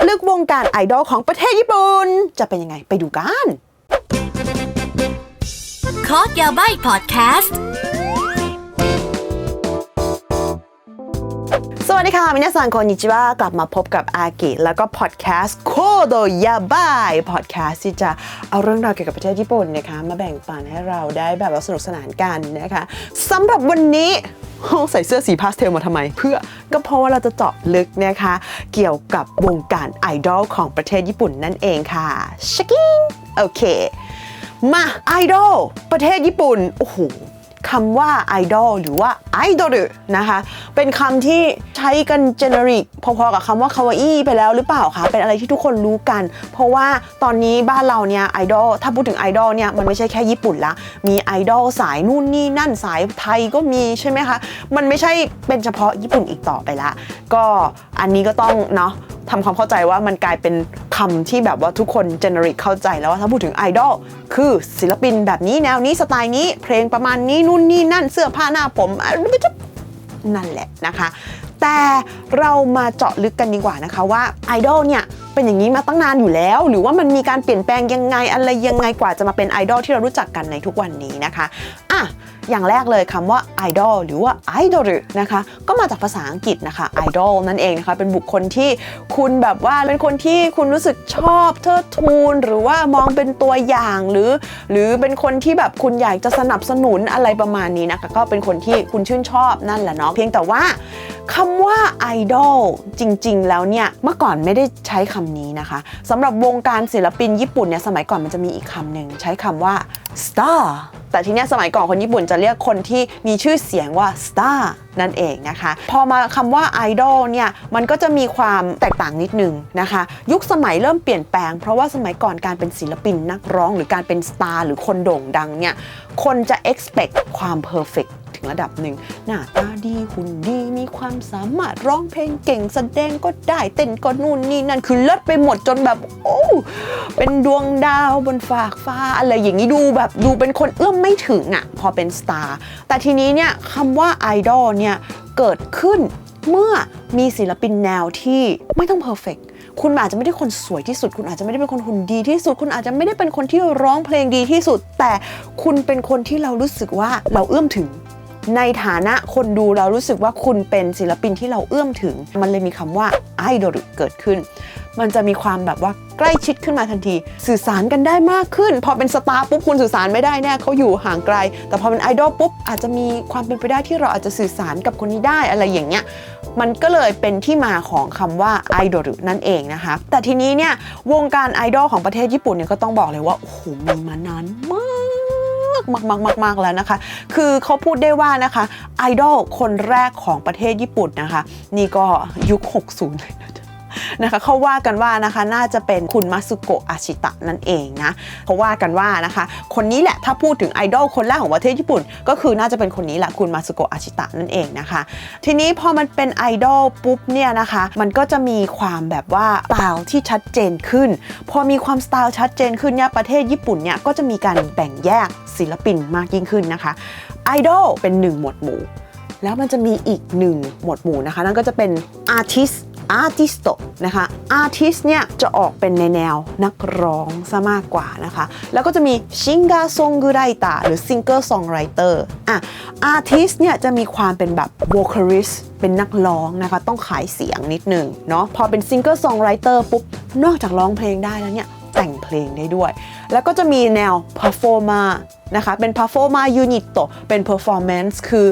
ะลึกวงการไอดอลของประเทศญี่ปุ่น จะเป็นยังไงไปดูกัน คอร์สยาใบพอดแคสต์ สวัสดีค่ะมินาซังคนนิจิวากลับมาพบกับอากิแล้วก็พอดแคสต์โคโดยาบายพอดแคสต์ที่จะเอาเรื่องราวเกี่ยวกับประเทศญี่ปุ่นนะคะ มาแบ่งปันให้เราได้แบบว่าสนุกสนานกันนะคะสำหรับวันนี้ใส่เสื้อสีพาสเทลมาทำไม เพื่อก็เพราะว่าเราจะเจาะลึกนะคะ เกี่ยวกับวงการไอดอลของประเทศญี่ปุ่นนั่นเองค่ะชิคกิ้งโอเคมาไอดอลประเทศญี่ปุ่น โอ้โห คำว่าไอดอลหรือว่าไอดอลนะคะ เป็นคำที่ใช้กันเจเนริกพอๆกับคำว่าคาวาอี้ไปแล้วหรือเปล่าคะ เป็นอะไรที่ทุกคนรู้กัน เพราะว่าตอนนี้บ้านเราเนี่ยไอดอลถ้าพูดถึงไอดอลเนี่ยมันไม่ใช่แค่ญี่ปุ่นละ มีไอดอลสายนู่นนี่นั่นสายไทยก็มีใช่ไหมคะ มันไม่ใช่เป็นเฉพาะญี่ปุ่นอีกต่อไปละ ก็อันนี้ก็ต้องเนาะ ทำความเข้าใจว่ามันกลายเป็นคำที่แบบว่าทุกคนเจเนริกเข้าใจแล้วว่าถ้าพูดถึงไอดอลคือศิลปินแบบนี้แนวนี้สไตล์นี้ เพลงประมาณนี้นู่นนี่นั่นเสื้อผ้าหน้าผมอะนั่นแหละนะคะ แต่เรามาเจาะลึกกันดีกว่านะคะว่าไอดอลเนี่ยเป็นอย่างนี้มาตั้งนานอยู่แล้ว หรือว่ามันมีการเปลี่ยนแปลงยังไงอะไรยังไงกว่าจะมาเป็นไอดอลที่เรารู้จักกันในทุกวันนี้นะคะอะ อย่างแรกเลยคำว่าไอดอลหรือว่าไอดอลนะคะ ก็มาจากภาษาอังกฤษนะคะไอดอลนั่นเองนะคะ เป็นบุคคลที่คุณแบบว่าเป็นคนที่คุณรู้สึกชอบเทิดทูน หรือว่ามองเป็นตัวอย่างหรือ หรือเป็นคนที่แบบคุณอยากจะสนับสนุนอะไรประมาณนี้นะคะ ก็เป็นคนที่คุณชื่นชอบนั่นแหละเนาะเพียงแต่ว่าคำว่าไอดอลจริง ๆ แล้วเนี่ย เมื่อก่อนไม่ได้ใช้คำนี้นะคะสำหรับวงการศิลปินญี่ปุ่นเนี่ย สมัยก่อนมันจะมีอีกคำหนึ่งใช้คำว่า star แต่ทีเนี้ยสมัยก่อนคนญี่ปุ่นจะเรียกคนที่มีชื่อเสียงว่าสตาร์นั่นเองนะคะ พอมาคำว่าไอดอลเนี่ยมันก็จะมีความแตกต่างนิดนึงนะคะ ยุคสมัยเริ่มเปลี่ยนแปลง เพราะว่าสมัยก่อนการเป็นศิลปินนักร้อง หรือการเป็นสตาร์หรือคนโด่งดังเนี่ยคนจะ expect ความ perfect ถึงระดับหนึ่งหน้าตาดีหุ่นดีมีความสามารถร้องเพลงเก่งแสดงก็ได้เต้นก็นู่นนี่นั่นคือเลิศไปหมดจนแบบ โอ้เป็นดวงดาวบนฝากฟ้าอะไรอย่างนี้ดูแบบดูเป็นคนเอื้อมไม่ถึงอะ่ะพอเป็นสตาร์แต่ทีนี้เนี่ยคำว่าไอดอลเนี่ยเกิดขึ้นเมื่อมีศิลปินแนวที่ไม่ต้องเพอร์เฟกคุณอาจจะไม่ได้คนสวยที่สุด คุณอาจจะไม่ได้เป็นคนหุ่นดีที่สุด คุณอาจจะไม่ได้เป็นคนที่ร้องเพลงดีที่สุด แต่คุณเป็นคนที่เรารู้สึกว่าเราเอื้อมถึง ในฐานะคนดูเรารู้สึกว่าคุณเป็นศิลปินที่เราเอื้อมถึง มันเลยมีคำว่าไอดอลเกิดขึ้น มันจะมีความแบบว่าใกล้ชิดขึ้นมาทันที สื่อสารกันได้มากขึ้น พอเป็นสตาร์ปุ๊บคุณสื่อสารไม่ได้แน่เขาอยู่ห่างไกล แต่พอเป็นไอดอลปุ๊บอาจจะมีความเป็นไปได้ที่เราอาจจะสื่อสารกับคนนี้ได้อะไรอย่างเงี้ยมันก็เลยเป็นที่มาของคำว่าไอดอลนั่นเองนะคะ แต่ทีนี้เนี่ยวงการไอดอลของประเทศญี่ปุ่นเนี่ยก็ต้องบอกเลยว่าโอ้โหมีมานานมากมากมากมากมากแล้วนะคะ คือเขาพูดได้ว่านะคะไอดอลคนแรกของประเทศญี่ปุ่นนะคะ นี่ก็ยุค 60เลยนะ นะคะเขาว่ากันว่านะคะน่าจะเป็นคุณมัสุโกะอาชิตะนั่นเองนะเขาว่ากันว่านะคะ คนนี้แหละถ้าพูดถึงไอดอลคนแรกของประเทศญี่ปุ่น ก็คือน่าจะเป็นคนนี้แหละคุณมัสุโกะอาชิตะนั่นเองนะคะ ทีนี้พอมันเป็นไอดอลปุ๊บเนี่ยนะคะมันก็จะมีความแบบว่าสไตล์ที่ชัดเจนขึ้น พอมีความสไตล์ชัดเจนขึ้นเนี่ยประเทศญี่ปุ่นเนี่ยก็จะมีการแบ่งแยกศิลปินมากยิ่งขึ้นนะคะไอดอลเป็นหนึ่งหมวดหมู่แล้วมันจะมีอีกหนึ่งหมวดหมู่นะคะ นั่นก็จะเป็นอาร์ติส อาร์ติสโตนะคะอาร์ติสเนี่ยจะออกเป็นในแนวนักร้องซะมากกว่านะคะ แล้วก็จะมีชิงกาซงกุไรตาหรือซิงเกิลซองไรเตอร์อะอาร์ติสเนี่ยจะมีความเป็นแบบวค a ริสเป็นนักร้องนะคะ ต้องขายเสียงนิดนึงเนาะพอเป็นซิงเกิลซองไรเตอร์ปุ๊บ นอกจากร้องเพลงได้แล้วเนี่ยแต่งเพลงได้ด้วย แล้วก็จะมีแนว performer นะคะ เป็น performer unit เป็น performance คือ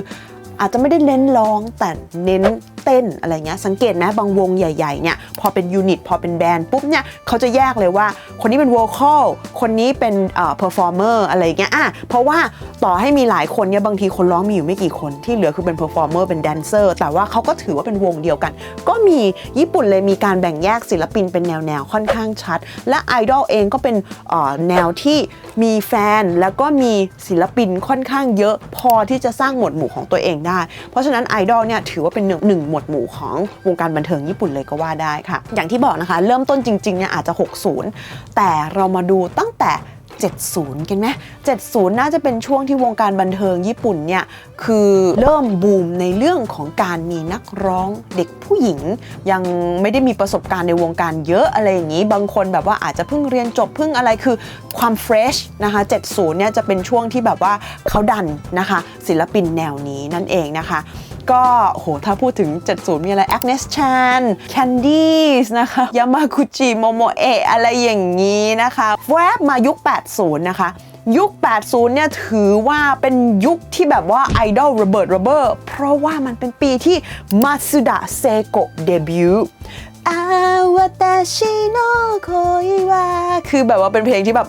อาจจะไม่ได้เน้นร้องแต่เน้น เต้นอะไรเงี้ยสังเกตไหมบางวงใหญ่ๆเนี่ยพอเป็นยูนิตพอเป็นแบรนด์ปุ๊บเนี่ยเขาจะแยกเลยว่า คนนี้เป็น vocal คนนี้เป็นเอ่อ performer อะไรเงี้ยอะเพราะว่าต่อให้มีหลายคนเนี่ยบางทีคนร้องมีอยู่ไม่กี่คนที่เหลือคือเป็น performer เมอร์เป็น dancer แต่ว่าเขาก็ถือว่าเป็นวงเดียวกัน ก็มีญี่ปุ่นเลยมีการแบ่งแยกศิลปินเป็นแนวๆค่อนข้างชัด และไอดอลเองก็เป็นเอ่อแนวที่มีแฟนแล้วก็มีศิลปินค่อนข้างเยอะพอที่จะสร้างหมวดหมู่ของตัวเองได้ เพราะฉะนั้นไอดอลเนี่ยถือว่าเป็นหนึ่งหนึ่งหมวดหมู่ของวงการบันเทิงญี่ปุ่นเลยก็ว่าได้ค่ะ อย่างที่บอกนะคะ เริ่มต้นจริงๆเนี่ยอาจจะ 60 แต่เรามาดูตั้งแต่ 70 กันไหม70 น่าจะเป็นช่วงที่วงการบันเทิงญี่ปุ่นเนี่ย คือเริ่มบูมในเรื่องของการมีนักร้องเด็กผู้หญิง ยังไม่ได้มีประสบการณ์ในวงการเยอะอะไรอย่างนี้ บางคนแบบว่าอาจจะเพิ่งเรียนจบเพิ่งอะไรคือความเฟรชนะคะ 70 เนี่ยจะเป็นช่วงที่แบบว่าเขาดันนะคะ ศิลปินแนวนี้นั่นเองนะคะ ก็โหถ้าพูดถึง 70 มีอะไร Agnes Chan Candice นะคะยามากุจิโมโมเออะไรอย่างนี้นะคะ แวบมายุค 80 นะคะยุค 80 เนี่ยถือว่าเป็นยุคที่แบบว่าไอดอลระเบิดระเบ้อเพราะว่ามันเป็นปีที่มาสึดะเซโกะเดบิวต์อาวาตาชิโนโคอิวาคือแบบว่าเป็นเพลงที่แบบ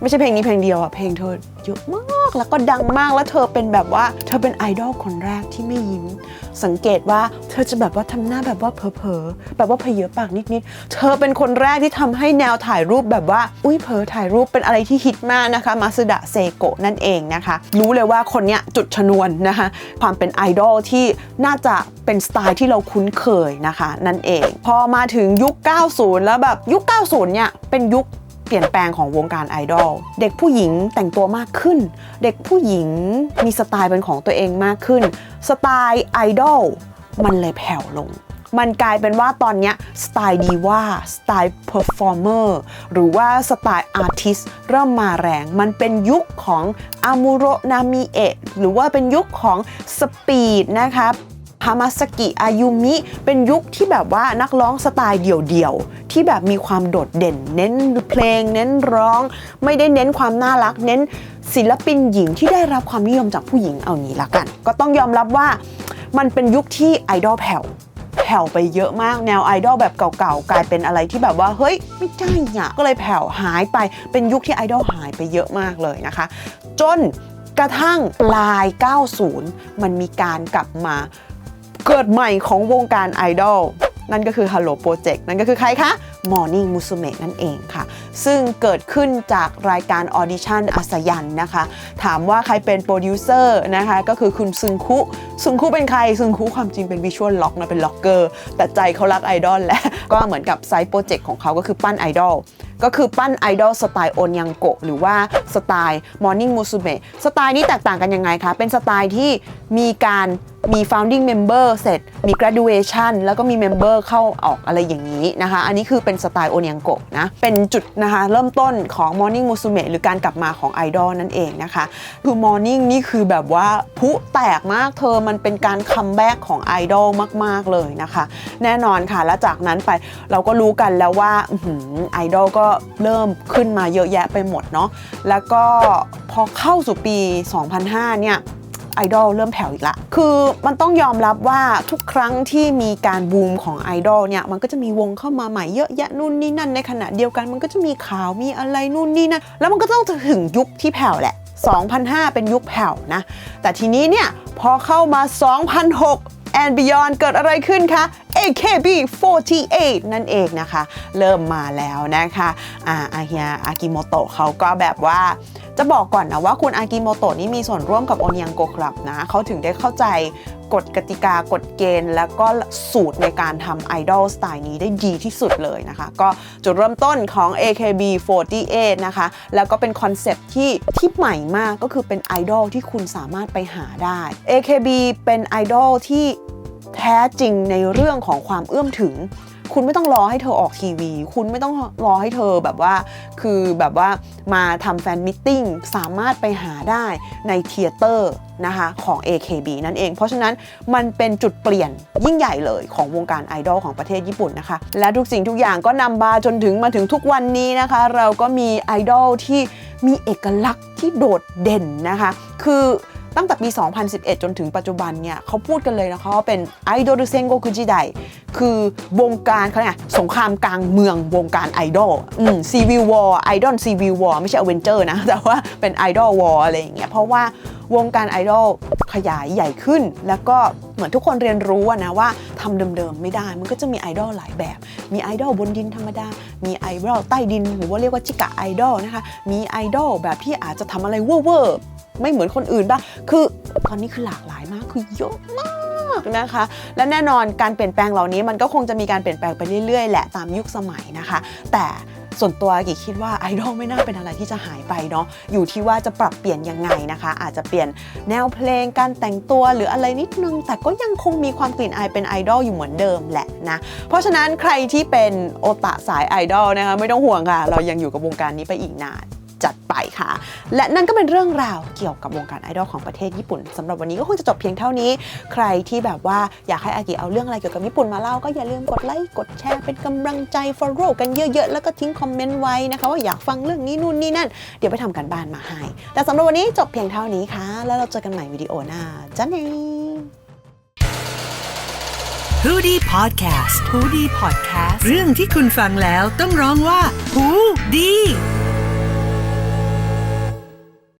ไม่ใช่เพลงนี้เพลงเดียวอะเพลงเธอเยอะมากแล้วก็ดังมากแล้วเธอเป็นแบบว่า เธอเป็นไอดอลคนแรกที่ไม่ยิ้ม สังเกตว่าเธอจะแบบว่าทำหน้าแบบว่าเผลอๆแบบว่าเพเยอะปากนิดๆเธอเป็นคนแรกที่ทำให้แนวถ่ายรูปแบบว่า อุ้ยเผลอถ่ายรูปเป็นอะไรที่ฮิตมากนะคะ มาสดะเซโกนั่นเองนะคะ รู้เลยว่าคนเนี้ยจุดชนวนนะคะความเป็นไอดอลที่น่าจะเป็นสไตล์ที่เราคุ้นเคยนะคะ นั่นเอง พอมาถึงยุค 90 แล้วแบบยุค 90 เนี่ยเป็นยุค เปลี่ยนแปลงของวงการไอดอลเด็กผู้หญิงแต่งตัวมากขึ้น เด็กผู้หญิงมีสไตล์เป็นของตัวเองมากขึ้น สไตล์ไอดอลมันเลยแผ่วลง มันกลายเป็นว่าตอนนี้สไตล์ดีว่าสไตล์เพอร์ฟอร์เมอร์หรือว่าสไตล์อาร์ติสเริ่มมาแรง มันเป็นยุคของอามูโรนามิเอะหรือว่าเป็นยุคของสปีดนะคะ ฮามาสกิอายุมิ เป็นยุคที่แบบว่านักร้องสไตล์เดี่ยวๆ ที่แบบมีความโดดเด่น เน้นเพลง เน้นร้อง ไม่ได้เน้นความน่ารัก เน้นศิลปินหญิงที่ได้รับความนิยมจากผู้หญิงเอางี้ละกัน ก็ต้องยอมรับว่ามันเป็นยุคที่ไอดอลแผ่วแผ่วไปเยอะมากแนวไอดอลแบบเก่าๆ กลายเป็นอะไรที่แบบว่า เฮ้ย ไม่ใช่อะก็เลยแผ่วหายไปเป็นยุคที่ไอดอลหายไปเยอะมากเลยนะคะ จนกระทั่งปลาย 90 มันมีการกลับมา เกิดใหม่ของวงการไอดอลนั่นก็คือ Hello Project นั่นก็คือใครคะ Morning Musume นั่นเองค่ะ ซึ่งเกิดขึ้นจากรายการออดิชั่นอาสยันนะคะ ถามว่าใครเป็นโปรดิวเซอร์นะคะก็คือคุณซึงคุซึงคุเป็นใครซึงคุความจริงเป็นวิชวลล็อกนะเป็นล็อกเกอร์แต่ใจเขารักไอดอลแหละก็เหมือนกับไซต์โปรเจกต์ของเขาก็คือปั้นไอดอลก็คือปั้นไอดอลสไตล์โอนยังโกะหรือว่าสไตล์ Morning Musume สไตล์นี้แตกต่างกันยังไงคะ เป็นสไตล์ที่มีการมี founding member เสร็จ มี graduation แล้วก็มี member เข้าออกอะไรอย่างนี้นะคะ อันนี้คือเป็นสไตล์โอเนียงโกะนะ เป็นจุดนะคะเริ่มต้นของ Morning Musume หรือการกลับมาของไอดอลนั่นเองนะคะ คือ Morning นี่คือแบบว่าพุแตกมากเธอมันเป็นการคัมแบ็กของไอดอลมาก ๆ เลยนะคะ แน่นอนค่ะ แล้วจากนั้นไปเราก็รู้กันแล้วว่าไอดอลก็เริ่มขึ้นมาเยอะแยะไปหมดเนาะแล้วก็พอเข้าสู่ปี 2005 เนี่ย ไอดอลเริ่มแผ่วอีกละ คือมันต้องยอมรับว่าทุกครั้งที่มีการบูมของไอดอลเนี่ย มันก็จะมีวงเข้ามาใหม่เยอะแยะนู่นนี่นั่นในขณะเดียวกันมันก็จะมีข่าวมีอะไรนู่นนี่นั่นแล้วมันก็ต้องถึงยุคที่แผ่วแหละ 2005 เป็นยุคแผ่วนะ แต่ทีนี้เนี่ยพอเข้ามา 2006 and beyond เกิดอะไรขึ้นคะ AKB48 นั่นเองนะคะ เริ่มมาแล้วนะคะอาอาเฮียอากิโมโตะเขาก็แบบว่า จะบอกก่อนนะว่าคุณอากิโมโตะนี่มีส่วนร่วมกับโอเนิยังโกคลับนะเขาถึงได้เข้าใจกฎกติกากฎเกณฑ์ แล้วก็สูตรในการทำไอดอลสไตล์นี้ได้ดีที่สุดเลยนะคะ ก็จุดเริ่มต้นของ AKB48 นะคะ แล้วก็เป็นคอนเซปที่ที่ใหม่มากก็คือเป็นไอดอลที่คุณสามารถไปหาได้ AKB เป็นไอดอลที่แท้จริงในเรื่องของความเอื้อมถึง คุณไม่ต้องรอให้เธอออกทีวี คุณไม่ต้องรอให้เธอแบบว่า คือแบบว่ามาทำแฟนมิทติ้งสามารถไปหาได้ในเทเตอร์นะคะของ AKB นั่นเอง เพราะฉะนั้นมันเป็นจุดเปลี่ยนยิ่งใหญ่เลยของวงการไอดอลของประเทศญี่ปุ่นนะคะ และทุกสิ่งทุกอย่างก็นำมาจนถึงมาถึงทุกวันนี้นะคะ เราก็มีไอดอลที่มีเอกลักษณ์ที่โดดเด่นนะคะ คือ ตั้งแต่ปี 2011 จนถึงปัจจุบันเนี่ยเขาพูดกันเลยนะคะว่าเป็นไอดอลเซนโกคุจิไดคือวงการเขาเนี่ยสงครามกลางเมืองวงการไอดอลอืมซีวิววอร์ไอดอลซีวิววอร์ไม่ใช่อเวนเจอร์นะ แต่ว่าเป็นไอดอลวอร์อะไรอย่างเงี้ยเพราะว่าวงการไอดอลขยายใหญ่ขึ้น แล้วก็เหมือนทุกคนเรียนรู้อะนะว่าทำเดิมๆไม่ได้ มันก็จะมีไอดอลหลายแบบ มีไอดอลบนดินธรรมดา มีไอดอลใต้ดิน หรือว่าเรียกว่าจิกะไอดอลนะคะ มีไอดอลแบบที่อาจจะทำอะไรเวอร์ๆ ไม่เหมือนคนอื่นบ้างคือตอนนี้คือหลากหลายมากคือเยอะมากนะคะ และแน่นอนการเปลี่ยนแปลงเหล่านี้มันก็คงจะมีการเปลี่ยนแปลงไปเรื่อยๆแหละตามยุคสมัยนะคะ แต่ส่วนตัวกีคิดว่าไอดอลไม่น่าเป็นอะไรที่จะหายไปเนาะอยู่ที่ว่าจะปรับเปลี่ยนยังไงนะคะ อาจจะเปลี่ยนแนวเพลงการแต่งตัวหรืออะไรนิดนึง แต่ก็ยังคงมีความกลิ่นอายเป็นไอดอลอยู่เหมือนเดิมแหละนะเพราะฉะนั้นใครที่เป็นโอตะสายไอดอลนะคะไม่ต้องห่วงค่ะ เรายังอยู่กับวงการนี้ไปอีกนาน จัดไปค่ะ และนั่นก็เป็นเรื่องราวเกี่ยวกับวงการไอดอลของประเทศญี่ปุ่นสำหรับวันนี้ก็คงจะจบเพียงเท่านี้ ใครที่แบบว่าอยากให้อากิเอาเรื่องอะไรเกี่ยวกับญี่ปุ่นมาเล่าก็อย่าลืมกดไลค์กดแชร์เป็นกำลังใจ follow กันเยอะๆ แล้วก็ทิ้งคอมเมนต์ไว้นะคะว่าอยากฟังเรื่องนี้นู่นนี่นั่น เดี๋ยวไปทำกันบ้านมาให้ แต่สำหรับวันนี้จบเพียงเท่านี้ค่ะ แล้วเราเจอกันใหม่วิดีโอหน้าจ้าเน h o ดี้พอดแคสต์ฮูดี้พอดแคสต์เรื่องที่คุณฟังแล้วต้องร้องว่าหูดี